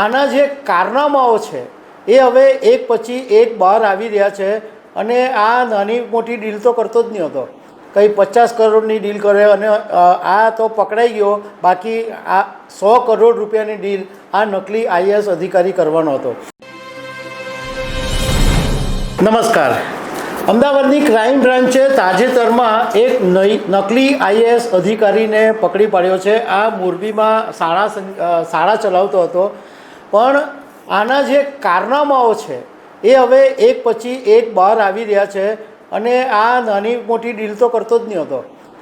આના જે કારનામાઓ છે, એ હવે એક પછી એક બહાર આવી રહ્યા છે અને આ નાની મોટી ડીલ તો કરતો જ નહીં હતો. કંઈ પચાસ કરોડની ડીલ કરે અને આ તો પકડાઈ ગયો, બાકી આ સો કરોડ રૂપિયાની ડીલ આ નકલી આઈએએસ અધિકારી કરવાનો હતો. નમસ્કાર. અમદાવાદની ક્રાઇમ બ્રાન્ચે તાજેતરમાં એક નકલી આઈએએસ અધિકારીને પકડી પાડ્યો છે. આ મોરબીમાં શાળા શાળા ચલાવતો હતો. પણ આના જે કારનામાઓ છે, એ હવે એક પછી એક બહાર આવી રહ્યા છે અને આ નાની મોટી ડીલ તો કરતો જ નહીં હતો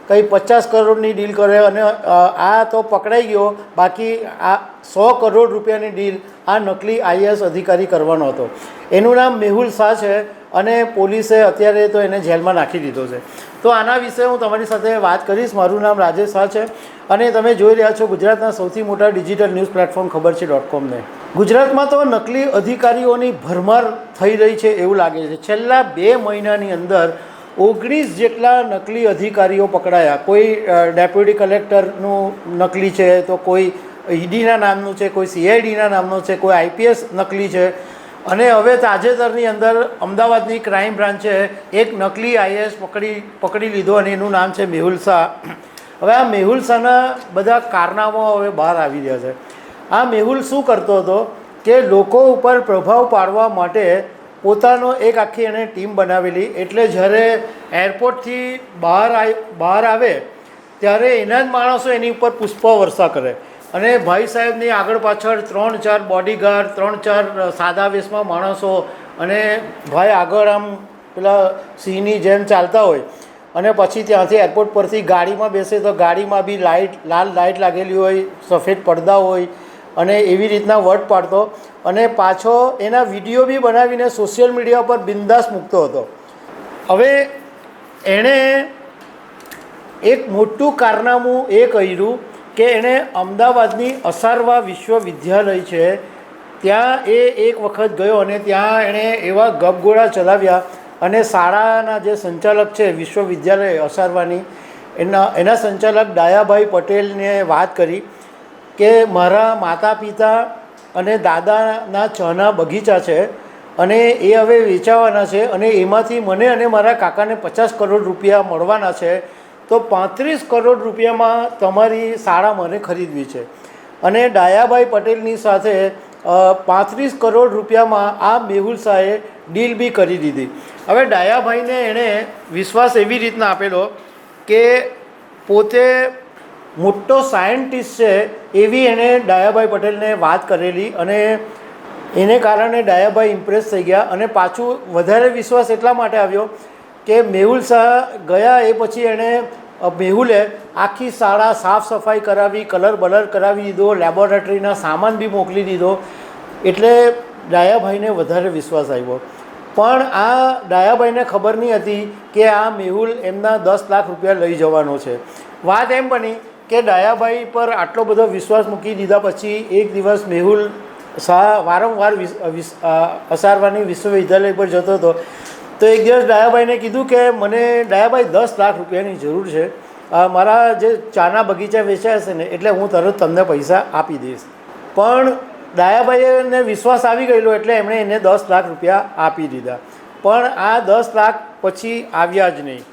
કંઈ પચાસ કરોડની ડીલ કરે અને આ તો પકડાઈ ગયો, બાકી આ સો કરોડ રૂપિયાની ડીલ આ નકલી આઈએએસ અધિકારી કરવાનો હતો. એનું નામ મેહુલ શાહ છે. અને પોલીસે અત્યારે તો એને જેલમાં નાખી દીધો છે. તો આના વિશે હું તમારી સાથે વાત કરીશ. મારું નામ રાજેશ શાહ છે અને તમે જોઈ રહ્યા છો ગુજરાતના સૌથી મોટા ડિજિટલ ન્યૂઝ પ્લેટફોર્મ ખબર છે ડોટ કોમને. ગુજરાતમાં તો નકલી અધિકારીઓની ભરમાર થઈ રહી છે એવું લાગે છે. છેલ્લા બે મહિનાની અંદર ઓગણીસ જેટલા નકલી અધિકારીઓ પકડાયા. કોઈ ડેપ્યુટી કલેક્ટરનું નકલી છે તો કોઈ ઈડીના નામનું છે, કોઈ સીઆઈડીના નામનું છે, કોઈ આઈપીએસ નકલી છે. અને હવે તાજેતરની અંદર અમદાવાદની ક્રાઇમ બ્રાન્ચે એક નકલી આઈએએસ પકડી પકડી લીધો અને એનું નામ છે મેહુલ શાહ. હવે આ મેહુલ શાહના બધા કારનામાઓ હવે બહાર આવી રહ્યા છે. આ મેહુલ શું કરતો હતો કે લોકો ઉપર પ્રભાવ પાડવા માટે પોતાનો એક આખી એણે ટીમ બનાવેલી. એટલે જ્યારે એરપોર્ટથી બહાર બહાર આવે, ત્યારે એના જ માણસો એની ઉપર પુષ્પો વર્ષા કરે. અને ભાઈ સાહેબની આગળ પાછળ ત્રણ ચાર બોડીગાર્ડ ત્રણ ચાર સાદા વેશમાં માણસો અને ભાઈ આગળ આમ પેલા સિંહની જેમ ચાલતા હોય. અને પછી ત્યાંથી એરપોર્ટ પરથી ગાડીમાં બેસે તો ગાડીમાં બી લાઇટ લાલ લાઇટ લાગેલી હોય, સફેદ પડદા હોય અને એવી રીતના વટ પાડતો. અને પાછો એના વીડિયો બી બનાવીને સોશિયલ મીડિયા પર બિંદાસ મૂકતો હતો. હવે એણે એક મોટું કારનામું એ કર્યું કે એણે અમદાવાદની અસારવા વિશ્વવિદ્યાલય છે, ત્યાં એ એક વખત ગયો અને ત્યાં એણે એવા ગપગોળા ચલાવ્યા અને શાળાના જે સંચાલક છે, વિશ્વવિદ્યાલય અસારવાની, એના એના સંચાલક ડાયાભાઈ પટેલને વાત કરી કે મારા માતા પિતા અને દાદાના ચના બગીચા છે અને એ હવે વેચાવાના છે અને એમાંથી મને અને મારા કાકાને પચાસ કરોડ રૂપિયા મળવાના છે. તો પાંત્રીસ કરોડ રૂપિયામાં તમારી શાળા મને ખરીદવી છે. અને ડાયાભાઈ પટેલની સાથે પાંત્રીસ કરોડ રૂપિયામાં આ મેહુલ શાહે ડીલ બી કરી દીધી. હવે ડાયાભાઈને એણે વિશ્વાસ એવી રીતના આપેલો કે પોતે મોટો સાયન્ટિસ્ટ છે એવી એણે ડાયાભાઈ પટેલને વાત કરેલી અને એને કારણે ડાયાભાઈ ઇમ્પ્રેસ થઈ ગયા અને પાછું વધારે વિશ્વાસ એટલા માટે આવ્યો કે મેહુલ શાહ ગયા એ પછી એણે મેહુલે આખી શાળા સાફ સફાઈ કરાવી, કલર બલર કરાવી દીધો, લેબોરેટરીના સામાન બી મોકલી દીધો. એટલે ડાયાભાઈને વધારે વિશ્વાસ આવ્યો. પણ આ ડાયાભાઈને ખબર નહીં હતી કે આ મેહુલ એમના દસ લાખ રૂપિયા લઈ જવાનો છે. વાત એમ બની કે ડાયાભાઈ પર આટલો બધો વિશ્વાસ મૂકી દીધા પછી એક દિવસ મેહુલ શાહ વારંવાર અસારવાની વિશ્વવિદ્યાલય પર જતો હતો. તો એક દિવસ ડાયાભાઈને કીધું કે મને ડાયાભાઈ દસ લાખ રૂપિયાની જરૂર છે. મારા જે ચાના બગીચા વેચાયા છે ને, એટલે હું તરત તમને પૈસા આપી દઈશ. પણ ડાયાભાઈને વિશ્વાસ આવી ગયેલો એટલે એમણે એને દસ લાખ રૂપિયા આપી દીધા. પણ આ દસ લાખ પછી આવ્યા જ નહીં.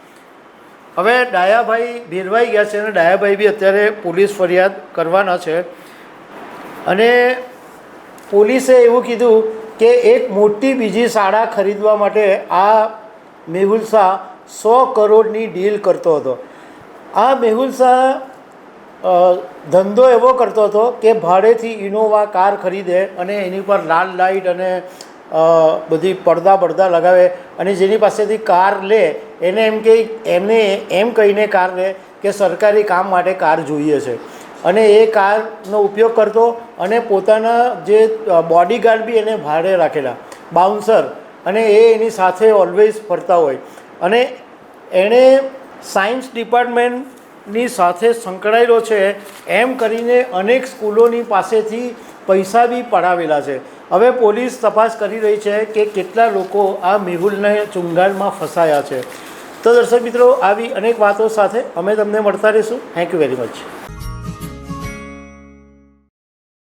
હવે ડાયાભાઈ ભેરવાઈ ગયા છે અને ડાયાભાઈ બી અત્યારે પોલીસ ફરિયાદ કરવાના છે. અને પોલીસે એવું કીધું કે એક મોટી બીજી શાળા ખરીદવા માટે આ મેહુલ શાહ સો કરોડની ડીલ કરતો હતો. આ મેહુલ શાહ ધંધો એવો કરતો હતો કે ભાડેથી ઇનોવા કાર ખરીદે અને એની પર લાલ લાઇટ અને બધી પડદા પડદા લગાવે અને જેની પાસેથી કાર લે, એને એમ કે, એમને એમ કહીને કાર લે કે સરકારી કામ માટે કાર જોઈએ છે. અને એ કારનો ઉપયોગ કરતો અને પોતાના જે બોડીગાર્ડ બી એને ભાડે રાખેલા બાઉન્સર અને એ એની સાથે ઓલવેઝ ફરતા હોય. અને એણે સાયન્સ ડિપાર્ટમેન્ટની સાથે સંકળાયેલો છે, એમ કરીને અનેક સ્કૂલોની પાસેથી પૈસા બી પડાવેલા છે. હવે પોલીસ તપાસ કરી રહી છે કે કેટલા લોકો આ મેહુલને ચુંગાલમાં ફસાયા છે. તો દર્શક મિત્રો, આવી અનેક વાતો સાથે અમે તમને મળતા રહીશું. Thank you very much